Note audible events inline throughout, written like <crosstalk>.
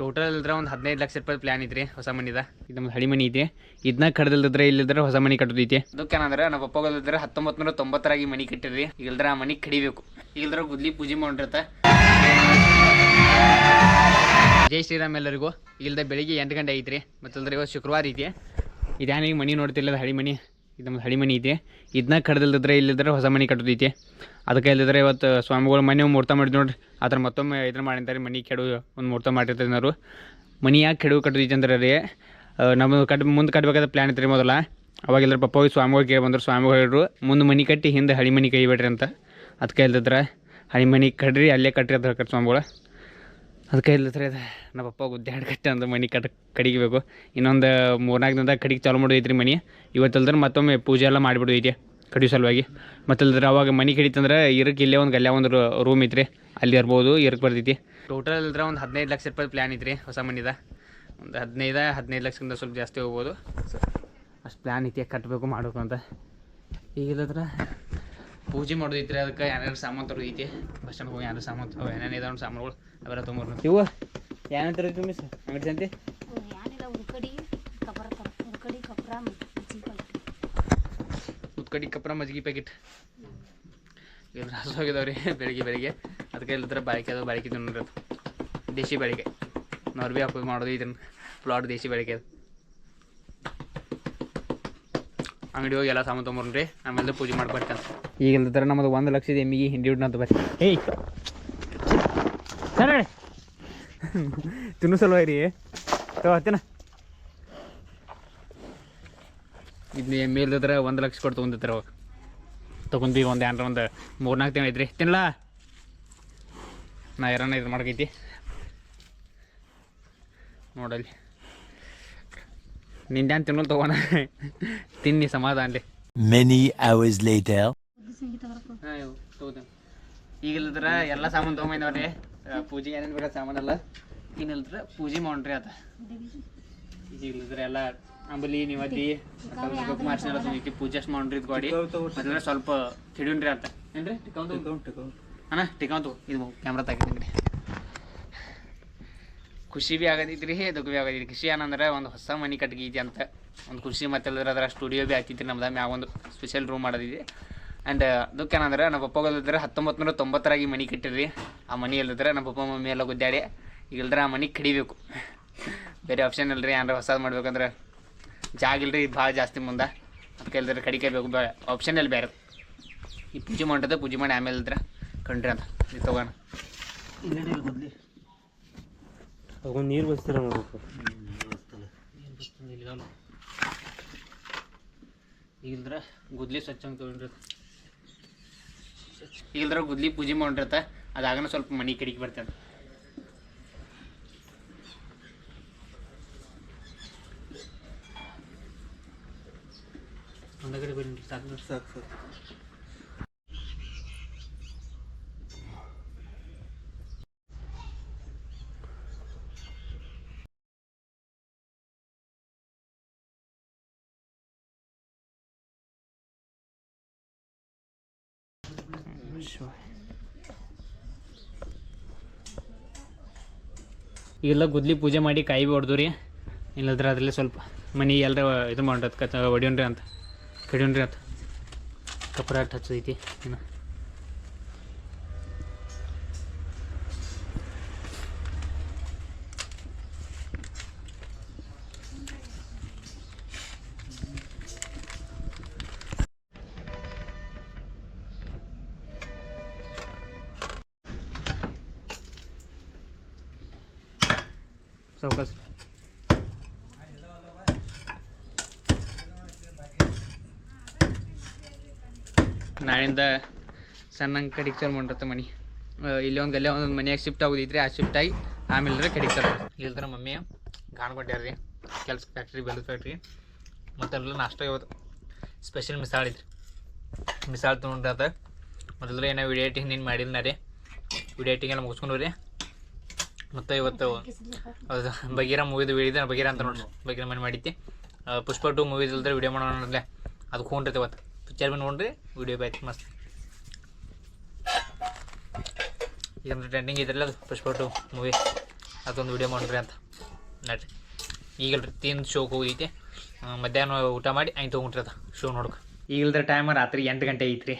Total ಇಲ್ದ್ರೆ ಒಂದು ಹದಿನೈದು ಲಕ್ಷ ರೂಪಾಯಿ ಪ್ಲಾನ್ ಐತ್ರಿ ಹೊಸ ಮನಿದ. ಇದು ನಮ್ದು ಹಳಿ ಮನಿ ಐತಿ. ಇದನ್ನ ಕಡ್ದಿಲ್ದ್ರೆ ಇಲ್ಲಿದ್ರೆ ಹೊಸ ಮನಿ ಕಟ್ಟೋದೈತಿ. ಅದಕ್ಕೇನಂದ್ರೆ ನಮ್ಮ ಪಪ್ಪಗಲ್ದ್ರೆ ಹತ್ತೊಂಬತ್ತು ನೂರ ತೊಂಬತ್ತರಾಗಿ ಮನಿ ಕಟ್ಟಿರಿ ಇಲ್ದ್ರೆ ಆ ಮನಿ ಕಡಿಬೇಕು. ಇಲ್ದ್ರೆ ಗುದ್ಲಿ ಪೂಜೆ ಮಾಡಿರ್ತ ಜೈ ಶ್ರೀರಾಮ್ ಎಲ್ಲರಿಗೂ. ಇಲ್ದ ಬೆಳಿಗ್ಗೆ ಎಂಟು ಗಂಟೆ ಐತ್ರಿ. ಮತ್ತಲ್ದ್ರೆ ಇವತ್ತು ಶುಕ್ರವಾರ ಐತಿ. ಇದ್ಯಾನೀಗ ಮನಿ ನೋಡ್ತಿಲ್ಲ ಹಳಿ ಮನಿ? ಇದು ನಮ್ಮ ಹಳಿ ಮನೆ ಐತೆ ಇದನ್ನ ಕಡ್ದಿಲ್ದಿದ್ರೆ ಇಲ್ಲಿದ್ರೆ ಹೊಸ ಮನೆ ಕಟ್ಟೋದೈತಿ ಅದಕ್ಕೆ ಇಲ್ಲಿದ್ರೆ ಇವತ್ತು ಸ್ವಾಮಿಗಳು ಮನೆ ಮುಹೂರ್ತ ಮಾಡಿದ್ ನೋಡ್ರಿ. ಥರ ಮತ್ತೊಮ್ಮೆ ಇದನ್ನ ಮಾಡಿರ್ತಾರೆ ಮನೆ ಕೆಡು ಒಂದು ಮುಹೂರ್ತ ಮಾಡಿರ್ತಾರೆ ನಾವು ಮನೆ ಯಾಕೆ ಕೆಡವು ಕಟ್ಟೋದೈತಿ ಅಂದ್ರೆ ರೀ. ನಮ್ಮ ಕಟ್, ಮುಂದೆ ಕಟ್ಟಬೇಕಾದ ಪ್ಲ್ಯಾನ್ ಇತ್ತು ರೀ ಮೊದಲ. ಅವಾಗ ಪಪ್ಪ ಹೋಗಿ ಸ್ವಾಮಿಗಳು ಕೇಳಿ ಬಂದರು. ಸ್ವಾಮಿಗಳು ಹೇಳಿದ್ರು, ಮುಂದೆ ಮನೆ ಕಟ್ಟಿ ಹಿಂದೆ ಹಳಿ ಮನೆ ಕೈಬೇಡ್ರಿ ಅಂತ. ಅದಕ್ಕೆ ಇಲ್ದಿದ್ರೆ ಹಳಿ ಮನೆ ಕಡ್ರಿ, ಅಲ್ಲೇ ಕಟ್ಟಿರಿ ಅಂತ ಹೇಳ್ತಾರೆ ಸ್ವಾಮಿಗಳು. ಅದಕ್ಕೆ ಇಲ್ಲದ್ರೆ ಅದು, ನಮ್ಮ ಪಪ್ಪ ಗುದ್ದಾಡಿ ಕಟ್ಟಿ ಅಂದ್ರೆ ಮನೆ ಕಟ್, ಕಡಿಗಿಬೇಕು. ಇನ್ನೊಂದು ಮೂರ್ನಾಲ್ಕು ದಿನದಾಗ ಕಡಿಗೆ ಚಾಲು ಮಾಡೋದೈತ್ರಿ ಮನೆ. ಇವತ್ತಲ್ದ್ರೆ ಮತ್ತೊಮ್ಮೆ ಪೂಜೆ ಎಲ್ಲ ಮಾಡಿಬಿಡೋದೈತಿ ಕಡಿ ಸಲುವಾಗಿ. ಮತ್ತಲ್ದ್ರೆ ಅವಾಗ ಮನೆ ಕಡಿತಂದ್ರೆ ಇರಕ್ಕೆ ಇಲ್ಲೇ ಒಂದು ಗಲ್ಯ ಒಂದು ರೂಮ್ ಐತ್ರಿ. ಅಲ್ಲಿ ಇರ್ಬೋದು ಇರಕ್ಕೆ ಬರ್ತೈತಿ. ಟೋಟಲ್ ಇಲ್ದ್ರೆ ಒಂದು ಹದಿನೈದು ಲಕ್ಷ ರೂಪಾಯಿ ಪ್ಲ್ಯಾನ್ ಐತ್ರಿ ಹೊಸ ಮನಿದ. ಒಂದು ಹದಿನೈದು ಹದಿನೈದು ಲಕ್ಷದಿಂದ ಸ್ವಲ್ಪ ಜಾಸ್ತಿ ಹೋಗ್ಬೋದು. ಅಷ್ಟು ಪ್ಲ್ಯಾನ್ ಐತಿ ಕಟ್ಟಬೇಕು ಮಾಡಬೇಕು ಅಂತ. ಈಗ ಇಲ್ಲದ್ರೆ ಪೂಜೆ ಮಾಡೋದೈತ್ರಿ, ಅದಕ್ಕೆ ಏನೇನು ಸಾಮಾನು ತರೋದೈತಿ. ಬಸ್ ಸ್ಟ್ಯಾಂಡ್ ಹೋಗಿ ಏನಾರು ಸಾಮಾನು ಏನೇನು ಇದಾವೆ ಸಾಮಾನುಗಳು. ಅವೆಲ್ಲ ತೊಗೊಂಬರ್ನು ಇವು ಏನಂತಾರೆ ಸರ್ ಅಂಗಡಿ ಸಂತಿ? ಏನಿಲ್ಲ ಉಳ್ಕಡಿ ಕಬರ ಉಳ್ಕಡಿ ಕಬ್ರ ಮೆಣಸಿನ್ಕಾಯಿ ಉತ್ಕಡಿ ಕಪ್ರ ಮಜ್ಗಿ ಪ್ಯಾಕೆಟ್. ಇದ್ರ ಹಸುವಾಗಿದಾವ್ರಿ ಬೆಳಿಗ್ಗೆ ಬೆಳಿಗ್ಗೆ. ಅದಕ್ಕೆ ಇಲ್ಲದ್ರ ಬಾಳಿಕೆ ಅದು ಬಾಳಿಕೆ ತಿನ್ನೋದು ದೇಶಿ ಬಾಳಿಕೆ. ನಾವು ಭೀ ಹಾಕೋದು ಮಾಡೋದು ಇದನ್ನು. ಪ್ಲಾಟ್ ದೇಶಿ ಬಾಳಿಕೆ ಅದು. ಅಂಗಡಿ ಹೋಗಿ ಎಲ್ಲ ಸಾಮಾನು ತೊಗೊಂಬರ್ರಿ. ಆಮೇಲೆ ಪೂಜೆ ಮಾಡ್ಬರ್ತಾನೆ ಈಗ ಇಲ್ಲದ್ರ ನಮ್ಮದು ಒಂದು ಲಕ್ಷದ ಎಮ್ಮಿಗೆ ಹಿಂಡಿ ಹಿಡ್ನಂತ ಬರ್ರಿ. ಏಯ್! ಸರಿ ತಿನ್ನು ಸಲುವಾಗಿ ರೀ ಇದು ಎಮ್ಮೆ ಇಲ್ದಿದ್ರೆ ಒಂದು ಲಕ್ಷ ಕೊಟ್ಟು ತೊಗೊಂಡಿರ್ತಾರೆ ಅವಾಗ. ತೊಗೊಂಡು ಒಂದು ಏನಾರ ಒಂದು ಮೂರ್ನಾಲ್ಕು ತಿಂಗಳು ಐತ್ರಿ. ತಿನ್ನಲ್ಲ ನಾ ಯಾರನ್ನ ಇದು ಮಾಡ್ಕೈತಿ. ನೋಡಲ್ಲಿ. ನಿಂದ್ಯಾನ್ ತಿನ್ನಲ್ ತಗೋಣ ತಿನ್ನಿ ಸಮಾಧಾನ ಮೆನಿ ಅವರ್ಸ್ ಲೇಟರ್ ಬರಬೇಕು ಈಗಿಲ್ಲದ್ರ ಎಲ್ಲ ಸಾಮಾನು ತೊಗೊಂಬಂದವ್ರಿ ಪೂಜೆಗೆ ಏನೇನು ಬೇಕಾದ ಸಾಮಾನೆಲ್ಲ ಇನ್ನಿಲ್ದ್ರ ಪೂಜೆ ಮಾಡ್ರಿ ಆತ ಇಲ್ಲದ್ರೆ ಎಲ್ಲ ಅಂಬಲಿ ನಿವತಿ ಮಾರ್ಚಿನ ಎಲ್ಲ ತೊಗೊಂಡೈತಿ ಪೂಜೆ ಅಷ್ಟು ಮಾಡ್ರಿ ಇದು ಗಾಡಿ. ಅದ್ರ ಸ್ವಲ್ಪ ತಿಡಿನ್ರಿ ಅಂತ. ಏನ್ರಿ? ಟಿಕಾವ್ ಅಣ್ಣ ಟಿಕಾವ್ ತಗೋ. ಇದು ಕ್ಯಾಮ್ರಾ ತೆಗಿತೀನಿ ಖುಷಿ ಭೀ ಆಗತೈತ್ರಿ ದುಃಖ ಭೀ ಆಗತೈತಿ ಖುಷಿ ಏನಂದ್ರೆ ಒಂದು ಹೊಸ ಮನೆ ಕಟ್ಗೈತಿ ಅಂತ. ಒಂದು ಖುಷಿ ಮತ್ತೆ ಅದ್ರ ಸ್ಟುಡಿಯೋ ಭೀ ಆಗ್ತೈತಿ ನಮ್ದು. ಮ್ಯಾಗ ಒಂದು ಸ್ಪೆಷಲ್ ರೂಮ್ ಮಾಡೋದಿದೆ ಆ್ಯಂಡ್ ದುಃಖ ಏನಂದ್ರೆ ನಮ್ಮ ಪಪ್ಪಗಲ್ಲಿದ್ರೆ ಹತ್ತೊಂಬತ್ತು ನೂರ ತೊಂಬತ್ತರಾಗಿ ಮನೆ ಕಟ್ಟಿರಿ ಆ ಮನೆ ಇಲ್ಲದ್ರೆ ನಮ್ಮ ಪಪ್ಪ ಮಮ್ಮಿ ಎಲ್ಲ ಗುದ್ದಾಡಿ ಈಗ ಇಲ್ದ್ರೆ ಆ ಮನೆ ಕಡಿಬೇಕು. ಬೇರೆ ಆಪ್ಷನ್ ಇಲ್ರಿ ಏನಾರ ಹೊಸದು ಮಾಡ್ಬೇಕಂದ್ರೆ ಜಾಗ ಇಲ್ರಿ ಇದು ಭಾಳ ಜಾಸ್ತಿ ಮುಂದೆ. ಅದಕ್ಕೆ ಇಲ್ದ್ರೆ ಕಡಿಕೇಬೇಕು ಬೇ ಆಪ್ಷನ್ ಇಲ್ಲ ಬೇರೆ. ಈ ಪೂಜೆ ಮಾಡಿದ್ರೆ ಪೂಜೆ ಮಾಡಿ ಆಮೇಲೆ ಇದ್ರೆ ಕಂಡ್ರಿ ಅಂತ. ಇದು ತಗೋಣ. ನೀರು ಬಸ್ತೀರ ಗುದ್ಲಿ ಸ್ವಚ್ಛ ಅಂತ ತೊಗೊಂಡ್ರಿ ಈಗಿಲ್ದ್ರ ಗುದ್ಲಿ ಪೂಜೆ ಮಾಡಿರ್ತ ಅದಾಗನ ಸ್ವಲ್ಪ ಮನಿ ಕಡಿಗೆ ಬರ್ತೇನೆ. ಒಂದಗಡೆ ಬನ್ನಿ ಸಾಕು ಸಾಕು ಸಾಕು. ಈಗೆಲ್ಲ ಗುದ್ಲಿ ಪೂಜೆ ಮಾಡಿ ಕಾಯಿ ಬಿ ಹೊಡೆದು ರೀ ಇಲ್ಲದ್ರೆ ಅದರಲ್ಲಿ ಸ್ವಲ್ಪ ಮನಿ ಎಲ್ಲರ ಇದು ಮಾಡ್ರಿ ಕತ್ ಹೊಡಿಯೋಣ್ರಿ ಅಂತ, ಕಡಿಯೋಣ್ರಿ ಅಂತ. ಕಪ್ರಾಟ್ ಹಚ್ಚೈತಿ ಇನ್ನು. ಚೌಕಸ್ ನಾಳಿಂದ ಸಣ್ಣಂಗೆ ಕಡಿಕ್ಚರ್ ಮಾಡಿರತ್ತೆ ಮನೆ. ಇಲ್ಲಿ ಒಂದು ಗಲ್ಲೆ ಒಂದೊಂದು ಮನೆಯಾಗ ಶಿಫ್ಟ್ ಆಗೋದಿದ್ರೆ ಆ ಶಿಫ್ಟ್ ಆಗಿ ಆಮೇಲೆ ಕಡಿಕ್ತಾರೆ. ಚಾಲು ಇಲ್ದ್ರ ಮಮ್ಮಿ ಗಾಣ ಕೊಟ್ಟಾರ ರೀ ಕೆಲ್ಸ ಫ್ಯಾಕ್ಟ್ರಿ ಬೆಲ್ಲದ ಫ್ಯಾಕ್ಟ್ರಿ ಮತ್ತೆಲ್ಲ ನಾಷ್ಟ ಇವತ್ತು ಸ್ಪೆಷಲ್ ಮಿಸಾಳ್ ಇದ್ರಿ ಮಿಸಾಳ್ ತೊಗೊಂಡ್ರೆ ಅದ. ಮೊದಲು ಏನೋ ವಿಡಿಯೋ ಎಡಿಟಿಂಗ್ ನೀನು ಮಾಡಿಲ್ಲ ರೀ ವಿಡಿಯೋ ಎಡಿಟಿಂಗ್ ಎಲ್ಲ ಮುಗಿಸ್ಕೊಂಡು ರೀ ಮತ್ತು ಇವತ್ತು ಹೌದು ಬಗೀರ ಮೂವಿದು ಬೀಳಿದೆ ಬಗೀರ ಅಂತ ನೋಡ್ರಿ. ಬಗೀರ ಮನೆ ಮಾಡಿದ್ದೆ. ಪುಷ್ಪ ಟು ಮೂವಿ ಇಲ್ದ್ರೆ ವಿಡಿಯೋ ಮಾಡೋಣ ಅದು ಹೋಗ್ರಿ ಇವತ್ತು. ಪಿಕ್ಚರ್ ಬಿ ನೋಡ್ರಿ ವಿಡಿಯೋ ಬೈತಿ ಮಸ್ತ್. ಈಗ ಟ್ರೆಂಡಿಂಗ್ ಇದ್ರಲ್ಲ ಅದು ಪುಷ್ಪ ಟು ಮೂವಿ ಅದೊಂದು ವಿಡಿಯೋ ಮಾಡ್ರಿ ಅಂತ. ನಡ್ರಿ. ಈಗಲ್ರಿ ತಿಂದು ಶೋಕ್ ಹೋಗೈತಿ ಮಧ್ಯಾಹ್ನ ಊಟ ಮಾಡಿ ಹಂಗೆ ತೊಗೊಂಡ್ರಿ ಅದು ಶೋ ನೋಡ್ಕೊ. ಈಗಿಲ್ದ್ರ ಟೈಮ್ ರಾತ್ರಿ ಎಂಟು ಗಂಟೆ ಐತ್ರಿ.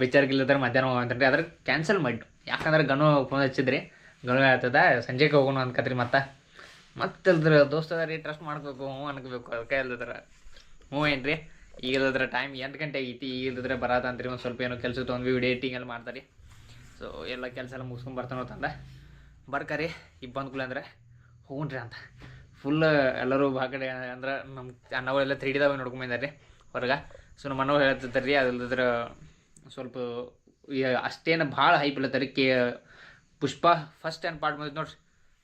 ಪಿಕ್ಚರ್ಗೆ ಇಲ್ಲದ್ರೆ ಮಧ್ಯಾಹ್ನ ಹೋಗಂತ್ರಿ ಅದ್ರ ಕ್ಯಾನ್ಸಲ್ ಮಾಡಿ ಯಾಕಂದ್ರೆ ಗನು ಫೋನ್ ಹಚ್ಚಿದ್ರಿ ಗನು ಆಗ್ತದ? ಸಂಜೆಗೆ ಹೋಗೋಣ ಅನ್ಕತ್ರಿ ಮತ್ತೆ. ಮತ್ತೆ ಇಲ್ದ್ರ ದೋಸ್ತ ರೀ ಟ್ರಸ್ಟ್ ಮಾಡ್ಬೇಕು? ಹ್ಞೂ ಅನ್ಕೋಬೇಕು. ಅದಕ್ಕೆ ಇಲ್ದ್ರ ಹ್ಞೂ ಏನ್ರಿ? ಈಗ ಇಲ್ಲದ್ರ ಟೈಮ್ ಎಂಟು ಗಂಟೆ ಐತಿ ಈಗ ಇಲ್ಲದ್ರೆ ಬರತ್ತಂತ್ರಿ ಒಂದು ಸ್ವಲ್ಪ ಏನೋ ಕೆಲಸ ತೊಗೊಂಡ್ವಿ. ವಿಡಿಯೋ ಎಡಿಟಿಂಗ್ ಎಲ್ಲ ಮಾಡ್ತಾರೆ ಸೊ ಎಲ್ಲ ಕೆಲಸ ಎಲ್ಲ ಮುಗಿಸ್ಕೊಂಡು ಬರ್ತಾನೆ ಅಂತಂದ ಬರ್ಕರಿ. ಈಗ ಬಂದ್ಕೂಲ ಅಂದ್ರೆ ಹೋಗ್ರಿ ಅಂತ. ಫುಲ್ ಎಲ್ಲರೂ ಭಾಳ ಕಡೆ ಅಂದ್ರೆ ನಮ್ಮ ಅಣ್ಣಗಳೆಲ್ಲ ತ್ರೀ ಡಿದಾಗ ನೋಡ್ಕೊಂಡ್ ರೀ ಹೊರಗೆ. ಸೊ ನಮ್ಮ ಅಣ್ಣವ್ರು ಹೇಳ್ತಿರ್ತಾರೆ ರೀ ಸ್ವಲ್ಪ ಅಷ್ಟೇನು ಭಾಳ ಹೈಪ್ ಇಲ್ಲತ್ತಾರೆ. ಕೆ ಪುಷ್ಪ ಫಸ್ಟ್ ಏನು ಪಾರ್ಟ್ ಬಂದಿತ್ತು ನೋಡ್ರಿ.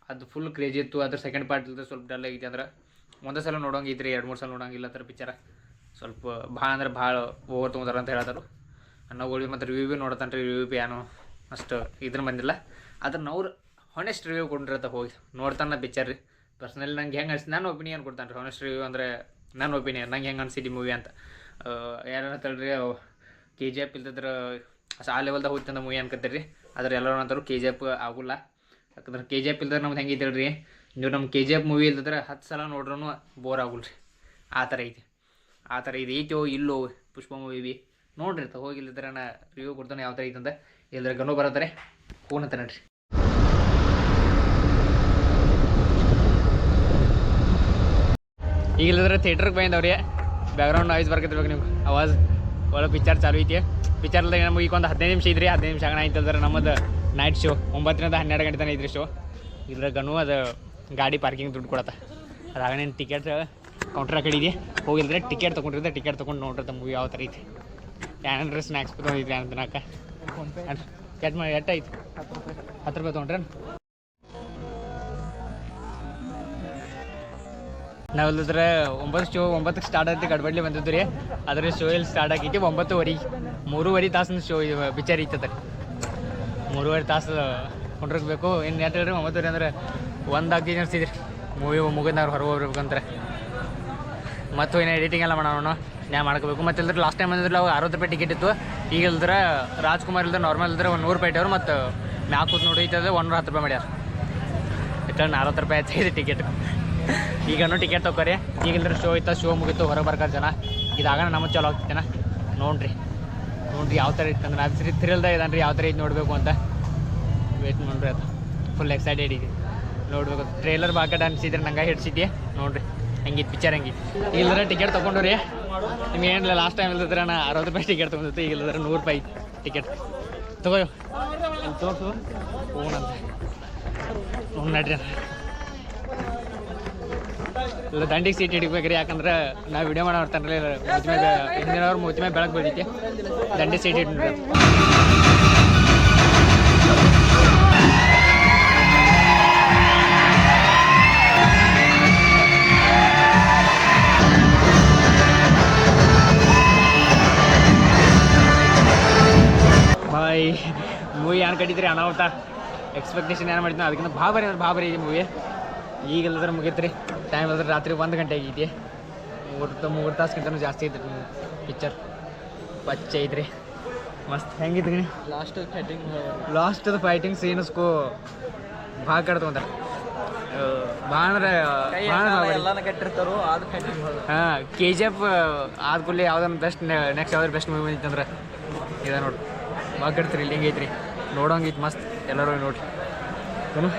ಅದು ಫುಲ್ ಕ್ರೇಜಿ ಇತ್ತು. ಅದ್ರ ಸೆಕೆಂಡ್ ಪಾರ್ಟ್ ಇಲ್ಲದ್ರೆ ಸ್ವಲ್ಪ ಡಲ್ ಆಗಿದೆ ಅಂದ್ರೆ ಒಂದೇ ಸಲ ನೋಡೋಂಗಿದ್ರಿ ಎರಡು ಮೂರು ಸಲ ನೋಡೋಂಗಿಲ್ಲ ಅದ್ರ ಪಿಕ್ಚರ ಸ್ವಲ್ಪ ಭಾಳ ಅಂದ್ರೆ ಭಾಳ ಓವರ್ ತೊಗೊಂಡಾರ ಅಂತ ಹೇಳ್ತಾರೆ ನಾವು ಮತ್ತು ರಿವ್ಯೂ ಭೀ ನೋಡ್ತಾನೆ ರೀ ರಿವ್ಯೂ ಭೀ ಏನೋ ಅಷ್ಟು ಇದ್ರ ಬಂದಿಲ್ಲ ಅದ್ರ ಅವ್ರು ಹೊನೆಸ್ಟ್ ರಿವ್ಯೂ ಕೊಟ್ಟಿರತ್ತ ಹೋಗಿ. ನೋಡ್ತಾನೆ ಪಿಕ್ಚರ್ ರೀ. ಪರ್ಸ್ನಲಿ ನಂಗೆ ಹೆಂಗೆ ಅನ್ಸಿ, ನಾನು ಒಪಿನಿಯನ್ ಕೊಡ್ತಾನೆ ರೀ. ಹೊನೆಸ್ಟ್ ರಿವ್ಯೂ ಅಂದರೆ ನನ್ನ ಒಪಿನಿಯನ್ ನಂಗೆ ಹೆಂಗೆ ಅನ್ಸಿದ್ದು ಮೂವಿ ಅಂತ. ಯಾರು ರೀ ಕೆ ಜಿ ಎಫ್ ಇಲ್ದಿದ್ರೆ ಆ ಲೆವೆಲ್ದಾಗ ಹೋಗ್ತಂದ ಮೂವಿ ಅನ್ಕತ್ತೀರಿ. ಆದ್ರೆ ಎಲ್ಲರೂ ಅಂತಾರು ಕೆ ಜಿ ಎಫ್ ಆಗುಲ್ಲ. ಯಾಕಂದ್ರೆ ಕೆ ಜಿ ಎಫ್ ಇಲ್ದ್ರೆ ನಮ್ದು ಹೆಂಗೈತೆ ಹೇಳ್ರಿ ನೀವು ನಮ್ಮ ಕೆ ಜಿ ಎಫ್ ಮೂವಿ ಇಲ್ದಿದ್ರೆ ಹತ್ತು ಸಲ ನೋಡ್ರೂ ಬೋರ್ ಆಗುಲ್ರಿ. ಆ ಥರ ಐತಿ. ಆ ಥರ ಇದು. ಐತೋ ಇಲ್ಲೋ ಪುಷ್ಪ ಮೂವಿ ಬಿ. ನೋಡ್ರಿ ತ ಹೋಗಿಲ್ಲದ್ರೆ ನಾ ರಿವ್ಯೂ ಕೊಡ್ತಾನೆ ಯಾವ ಥರ ಐತಂತ ಇಲ್ದ್ರೆ ಗನು ಬರತ್ತಾರೆ. ಫೋನ್ ಅಂತ ನೋಡ್ರಿ. ಈಗ ಇಲ್ಲದ್ರೆ ಥಿಯೇಟ್ರಿಗೆ ಬಂದವ್ರಿ. ಬ್ಯಾಕ್ಗ್ರೌಂಡ್ ನಾಯ್ಸ್ ಬರ್ಕತ್ತಿರ್ಬೇಕು ನಿಮ್ಗೆ. ಆವಾಜ್ ಒಳಗೆ ಪಿಕ್ಚರ್ ಚಾಲು ಐತಿ. ಪಿಕ್ಚರ್ದಾಗ ನಮಗೆ ಈಗ ಒಂದು ಹದಿನೈದು ನಿಮಿಷ ಇದ್ರಿ, ಹದಿನೈದು ನಿಮಿಷ ಆಗೋಣ ಆಯ್ತಂದ್ರೆ ನಮ್ಮದು ನೈಟ್ ಶೋ ಒಂಬತ್ತರಿಂದ ಹನ್ನೆರಡು ಗಂಟೆ ತನಕ ಇದ್ರಿ ಶೋ ಇದ್ರ ಗನು ಅದು ಗಾಡಿ ಪಾರ್ಕಿಂಗ್ ದುಡ್ಡು ಕೊಡತ್ತ. ನೀನು ಟಿಕೆಟ್ ಕೌಂಟ್ರ್ ಆ ಕಡೆ ಇದೆ ಹೋಗಿದ್ರೆ ಟಿಕೆಟ್ ತೊಗೊಂಡಿದ್ರೆ ಟಿಕೆಟ್ ತೊಗೊಂಡು ನೋಡ್ರಿ ಮೂವಿ ಯಾವ ಥರ ಐತಿ. ಏನಾದ್ರೆ ಸ್ನ್ಯಾಕ್ಸ್ ತೊಗೊಂಡಿದ್ರಿ ಅಂತ ನಾಕ ಎಟ್ ಮಾಡಿ ಎಟ್ಟು ಐತಿ? ಹತ್ತು ರೂಪಾಯಿ. ತೊಗೊಂಡ್ರೆ ನಾವು ಇಲ್ಲದ್ರೆ ಒಂಬತ್ತು ಶೋ ಒಂಬತ್ತಕ್ಕೆ ಸ್ಟಾರ್ಟ್ ಆಯ್ತು, ಗಡ್ಬಡ್ಲಿ ಬಂದಿದ್ದು ರೀ. ಅದ್ರ ಶೋ ಇಲ್ಲಿ ಸ್ಟಾರ್ಟ್ ಆಗೈತಿ? ಒಂಬತ್ತುವರೆ, ಮೂರುವರೆ ತಾಸಿನ ಶೋ ಪಿಕ್ಚರ್ ಐತದ ಮೂರುವರೆ ತಾಸು ಕೊಂಡಿರ್ಬೇಕು ಇನ್ನು ನೆಟ್ ಹೇಳ್ರಿ, ಒಂಬತ್ತುವರೆ ಅಂದ್ರೆ ಒಂದು ಆಗ್ತಿ ಅನಿಸ್ತಿದ್ರಿ ಮೂವಿ ಮುಗಿದ್ನವ್ರು ಹೊರಗೆ ಹೋಗ್ಬೇಕಂದ್ರೆ ಮತ್ತು ಇನ್ನು ಎಡಿಟಿಂಗ್ ಎಲ್ಲ ಮಾಡೋಣ ನಾ ಮಾಡ್ಕೋಬೇಕು. ಮತ್ತು ಇಲ್ದ್ರೆ ಲಾಸ್ಟ್ ಟೈಮ್ ಬಂದಿದ್ರೆ ಅವಾಗ ಅರವತ್ತು ರೂಪಾಯಿ ಟಿಕೆಟ್ ಇತ್ತು. ಈಗ ಇಲ್ದ್ರೆ ರಾಜ್ಕುಮಾರ್ ಇಲ್ದ್ರೆ ನಾರ್ಮಲ್ ಇಲ್ದ್ರೆ ಒಂದು ನೂರು ರೂಪಾಯಿ ಇಟ್ಟವ್ರು, ಮತ್ತು ಮ್ಯಾಕ್ ಕೂತ್ ನೋಡಿ ಐತದ ಒಂದು ಹತ್ತು ರೂಪಾಯಿ ಮಾಡ್ಯಾರ. ರಿಟರ್ನ್ ಅರವತ್ತು ರೂಪಾಯಿ ಆಯ್ತು <laughs> ಟಿಕೆಟ್ ಈಗನೂ ಟಿಕೆಟ್ ತೊಗೊರಿ. ಈಗ ಶೋ ಇತ್ತ ಶೋ ಮುಗೀತು ಹೊರಗೆ ಬರ್ಕಾರ ಜನ. ಇದಾಗ ನಮ್ಮ ಚಲೋ ಆಗ್ತೈತೆನ? ನೋಡ್ರಿ. ನೋಡ್ರಿ ಯಾವ ಥರ ಇತ್ತಂದ್ರೆ ಅದು ಸರಿ ಥ್ರಿಲ್ದ ಇದಾನೆ ರೀ ಯಾವ ಥರ ಇದು ನೋಡಬೇಕು ಅಂತ. ವೇಟ್ ನೋಡ್ರಿ ಅದು. ಫುಲ್ ಎಕ್ಸೈಟೆಡ್ ಇದೆ ನೋಡ್ಬೇಕು ಟ್ರೇಲರ್ ಬಾಕೆಟ್ ಅನ್ಸಿದ್ರೆ ನಂಗೆ ಹಿಡ್ಸಿದ್ದೆ. ನೋಡ್ರಿ. ಹಂಗಿತ್ತು ಪಿಕ್ಚರ್ ಹೆಂಗಿತ್ತು ಇಲ್ಲದ್ರೆ ಟಿಕೆಟ್ ತೊಗೊಂಡು ರೀ ನಿಮ್ಗೆ ಏನಿಲ್ಲ ಲಾಸ್ಟ್ ಟೈಮ್ ಇಲ್ದಿದ್ರೆ ನಾ ಅರವತ್ತು ರೂಪಾಯಿ ಟಿಕೆಟ್ ತೊಗೊಂಡಿತ್ತು ಈಗ ಇಲ್ಲದ್ರೆ ನೂರು ರೂಪಾಯಿ ಟಿಕೆಟ್ ತಗೋ ತೋರಿಸು. ಹೋಗೋಣಂತ ಹೋಗಿ ನಡ್ರಿ ಇಲ್ಲ ದಂಡಿಗೆ ಸೀಟ್ ಹಿಡಿಬೇಕ್ರಿ, ಯಾಕಂದ್ರೆ ನಾವು ವಿಡಿಯೋ ಮಾಡೋ ಇರ್ತಾನೆ ಹಿಂದಿನ ಮ್ಯಾಗ ಮುಚ್ಚಮೆ ಬೆಳಗ್ಗೆ ಬೀಳೈತಿ. ದಂಡಿ ಸೀಟ್ ಹಿಡ್ರಿ. ಬಾಯ್ ಮೂವಿ ಏನು ಕಟ್ಟಿದ್ರಿ? ಅನಾಹುತ. ಎಕ್ಸ್ಪೆಕ್ಟೇಷನ್ ಏನು ಮಾಡಿದ್ನ ಅದಕ್ಕಿಂತ ಭಾಬರಿ ಅಂದ್ರೆ ಭಾಬರಿ ಈ ಮೂವಿ ಈಗ ಇಲ್ಲದ್ರೆ ಮುಗೀತ್ರಿ. ಟೈಮ್ ಇಲ್ಲದ್ರೆ ರಾತ್ರಿ ಒಂದು ಗಂಟೆ ಆಗೈತಿ. ಮೂರು ಮೂರು ತಾಸ್ಗಿಂತನೂ ಜಾಸ್ತಿ ಐತ್ರಿ ಪಿಕ್ಚರ್ ಪಚ್ಚ ಐತ್ರಿ. ಮಸ್ತ್. ಹೆಂಗಿದ್ರಿ ಲಾಸ್ಟ್ ಫೈಟಿಂಗ್ ಲಾಸ್ಟದ ಫೈಟಿಂಗ್ ಸೀನ್ಸ್ಗೂ ಭಾಳ ಕಡೆ ತೊಗೊಂತಾರೆ. ಭಾಳ ಅಂದ್ರೆ ಭಾಳ ಎಲ್ಲಾನ ಕಟ್ಟಿರ್ತಾರೋ ಅದು ಫೈಟಿಂಗ್ ಹಾಂ ಕೆ ಜಿ ಎಫ್ ಆದ ಕೂಡಲೇ ಯಾವ್ದನ್ನ ಬೆಸ್ಟ್ ನೆಕ್ಸ್ಟ್ ಯಾವ್ದು ಬೆಸ್ಟ್ ಮೂವಿ ಬಂದಿತ್ತಂದ್ರೆ ಇದೆ ನೋಡಿ. ಭಾಳ ಕಟ್ತೀರಿ ಇಲ್ಲಿ ಐತ್ರಿ. ನೋಡೋಂಗೈತಿ ಮಸ್ತ್. ಎಲ್ಲರೂ ನೋಡಿರಿ ನೋಡ್ರಿ. ಏನು?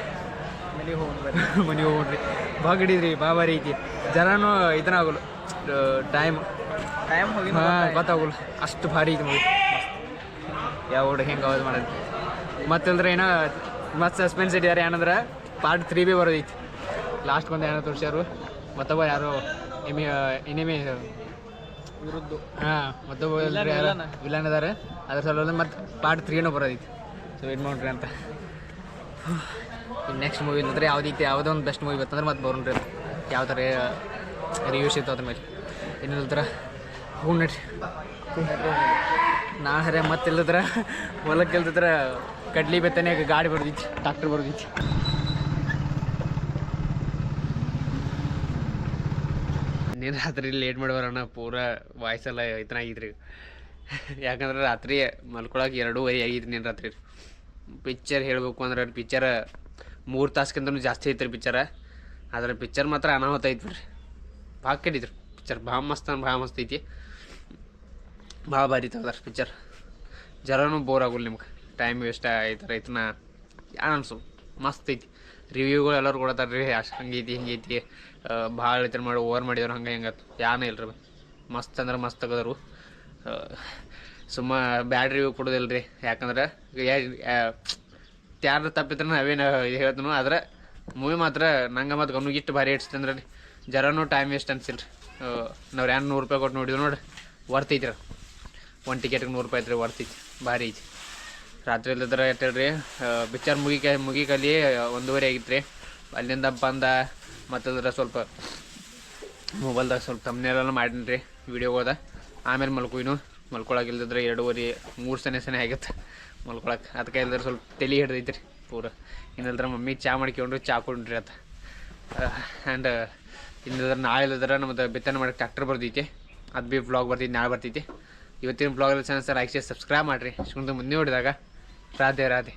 ಮನೆಗೆ ಹೋಗಿ ಮನೆ ಹೋಗ್ರಿ. ಬಾ ಬಾಬಾರಿ ಐತಿ ಜನನೂ ಇದನ್ನ ಆಗೋಲ್ಲ ಟೈಮ್ ಟೈಮ್ ಹೋಗಿ ಹಾಂ ಗೊತ್ತಾಗೋಲ್ಲ. ಅಷ್ಟು ಭಾರಿ ಐತಿ ಮೂವಿ ಯಾವ ಹುಡುಗ ಹೆಂಗೆ ಅವಾಜ್ ಮಾಡೋದು ಮತ್ತಂದ್ರೆ ಏನೋ ಮತ್ತೆ ಸಸ್ಪೆನ್ಸ್ ಇಟ್ಟಾರೆ ಏನಂದ್ರೆ ಪಾರ್ಟ್ ತ್ರೀ ಬಿ ಬರೋದೈತಿ. ಲಾಸ್ಟ್ ಬಂದು ಏನೋ ತೋರಿಸ್ಯಾರು. ಮತ್ತೊಬ್ಬ ಯಾರು ಎಮಿ ಎನಿಮಿ ವಿರುದ್ಧ. ಹಾಂ ಮತ್ತೊಬ್ಬ ಯಾರು. ವಿಲನ್ ಇದ್ದಾರೆ ಅದ್ರ ಸಲುವಾಗಿ ಮತ್ತೆ ಪಾರ್ಟ್ ತ್ರೀನೂ ಬರೋದೈತಿ. ಸೊ ವೇಟ್ ಮಾಡ್ರಿ ಅಂತ. ಇನ್ನು ನೆಕ್ಸ್ಟ್ ಮೂವಿ ಅಂದ್ರೆ ರೀತಿ, ಯಾವುದೋ ಒಂದು ಬೆಸ್ಟ್ ಮೂವಿ ಬರ್ತಂದ್ರೆ ಮತ್ತೆ ಬರೋಣ ರೀ ಯಾವ ಥರ ರಿವ್ಯೂಸ್ ಇತ್ತು ಅದ್ರ ಮೇಲೆ. ಇನ್ನಿಲ್ದ್ರ ಹ್ಞೂ ನಡ್ರಿ. ನಾ ಹರೇ ಮತ್ತೆ ಇಲ್ಲದ್ರ ಹೊಲಕ್ಕೆ ಇಲ್ದಿದ್ರ ಕಡ್ಲಿ ಬೆತ್ತನೆ ಗಾಡಿ ಬರ್ದಿತ್ತು ಡಾಕ್ಟರ್ ಬರ್ದಿತ್ತು. ನೀನು ರಾತ್ರಿ ಲೇಟ್ ಮಾಡಿ ಬರೋಣ, ಪೂರ ವಾಯ್ಸೆಲ್ಲ ಆಗಿದ್ರಿ ಯಾಕಂದ್ರೆ ರಾತ್ರಿ ಮಲ್ಕೊಳಕ್ಕೆ ಎರಡೂವರೆ ಆಗಿದ್ರಿ ನೀನು ರಾತ್ರಿ. ಪಿಕ್ಚರ್ ಹೇಳಬೇಕು ಅಂದ್ರೆ ಪಿಕ್ಚರ್ ಮೂರು ತಾಸ್ಕಿಂತನೂ ಜಾಸ್ತಿ ಐತ್ರಿ ಪಿಕ್ಚರ ಆದ್ರೆ ಪಿಕ್ಚರ್ ಮಾತ್ರ ಅನಾಹುತ ಐತ್ರಿ. ಭಾಳ ಕೆಟ್ಟಿದ್ರು ಪಿಕ್ಚರ್ ಭಾಳ ಮಸ್ತ್ ಭಾಳ ಮಸ್ತ್ ಐತಿ. ಭಾಳ ಭಾರಿ ತೆಗ್ದಾರ ಪಿಕ್ಚರ್ ಜರನೂ ಬೋರ್ ಆಗೋಲ್ಲ ನಿಮ್ಗೆ. ಟೈಮ್ ವೇಸ್ಟ್ ಆಯ್ತು ರೈತನ ಯಾರು ಅನ್ಸು? ಮಸ್ತ್ ಐತಿ. ರಿವ್ಯೂಗಳು ಎಲ್ಲರೂ ಕೊಡತ್ತಾರ ರೀ. ಅಷ್ಟು ಹಂಗೈತಿ, ಹಿಂಗೈತಿ. ಭಾಳ ಐತ್ರಿ ಮಾಡಿ ಓವರ್ ಮಾಡಿದ್ರು ಹಂಗೆ ಹಿಂಗೆ. ಯಾನೇ ಇಲ್ರಿ? ಮಸ್ತ್ ಅಂದ್ರೆ ಮಸ್ತ್ ತೆಗದರು ಸುಮ್ಮ ರಿವ್ಯೂ ಕೊಡೋದಿಲ್ಲ ರೀ ಯಾಕಂದ್ರೆ ಯಾರು ತಪ್ಪಿದ್ರೆ ನಾವೇನು ಹೇಳ್ತನು, ಆದ್ರೆ ಮೂವಿ ಮಾತ್ರ ನಂಗೆ ಮತ್ತು ಗಮನಿಗಿಟ್ಟು ಭಾರಿ ಇಡ್ಸ್ತಂದ್ರೆ ರೀ ಜರನೂ ಟೈಮ್ ವೇಸ್ಟ್ ಅನ್ಸಿಲ್ಲ ರೀ ನಾವು ಏನು ನೂರು ರೂಪಾಯಿ ಕೊಟ್ಟು ನೋಡಿದ್ವಿ ನೋಡಿ ವರ್ತ್ ಐತ್ರಿ. ಒಂದು ಟಿಕೆಟ್ಗೆ ನೂರು ರೂಪಾಯಿ ಐತ್ರಿ ವರ್ತ್ ಐತಿ, ಭಾರಿ ಐತಿ. ರಾತ್ರಿ ಇಲ್ಲದ್ರೆ ಹೇಳ್ರಿ ಪಿಕ್ಚರ್ ಮುಗಿ ಮುಗಿಕಲ್ಲಿ ಒಂದೂವರೆ ಆಗಿತ್ತು ರೀ ಅಲ್ಲಿಂದ ಬಂದ, ಮತ್ತದ್ರ ಸ್ವಲ್ಪ ಮೊಬೈಲ್ದಾಗ ಸ್ವಲ್ಪ ತಮ್ಮನೆಲ್ಲ ಮಾಡೀನಿ ರೀ ವೀಡಿಯೋಗೋದ ಆಮೇಲೆ ಮಲ್ಕೊಯ್ನು ಮಲ್ಕೊಳಕ್ಕೆ ಇಲ್ದಿದ್ರೆ ಎರಡೂವರೆ, ಮೂರು ಸನೆ ಸನೆ ಆಗುತ್ತೆ ಮಲ್ಕೊಳಕ್ಕೆ ಅದಕ್ಕೆ ಇಲ್ದ್ರೆ ಸ್ವಲ್ಪ ತಲೆ ಹಿಡ್ದೈತ್ರಿ ಪೂರ. ಇನ್ನಲ್ದ್ರೆ ಮಮ್ಮಿ ಚಾ ಮಾಡ್ಕೊಂಡ್ರು ಚಾ ಕೊಡ್ರಿ ಅಂತ. ಆ್ಯಂಡ್ ಇನ್ನಿಲ್ದ್ರೆ ನಾಳೆ ಇಲ್ಲದ್ರೆ ನಮ್ದು ಬಿತ್ತನೆ ಮಾಡಕ್ಕೆ ಟ್ರ್ಯಾಕ್ಟರ್ ಬರ್ತೈತಿ ಅದು ಬಿ ಬ್ಲಾಗ್ ಬರ್ತೈತಿ ನಾಳೆ ಬರ್ತೈತಿ ಇವತ್ತಿನ ಬ್ಲಾಗಲ್ಲಿ ಚಾನಲ್ ಸರ್ ಲೈಕ್ ಸಬ್ಸ್ಕ್ರೈಬ್ ಮಾಡಿರಿ. ಮುಂದೆ ಮುಂದೆ ನೋಡಿದಾಗ, ರಾಧೆ ರಾಧೆ.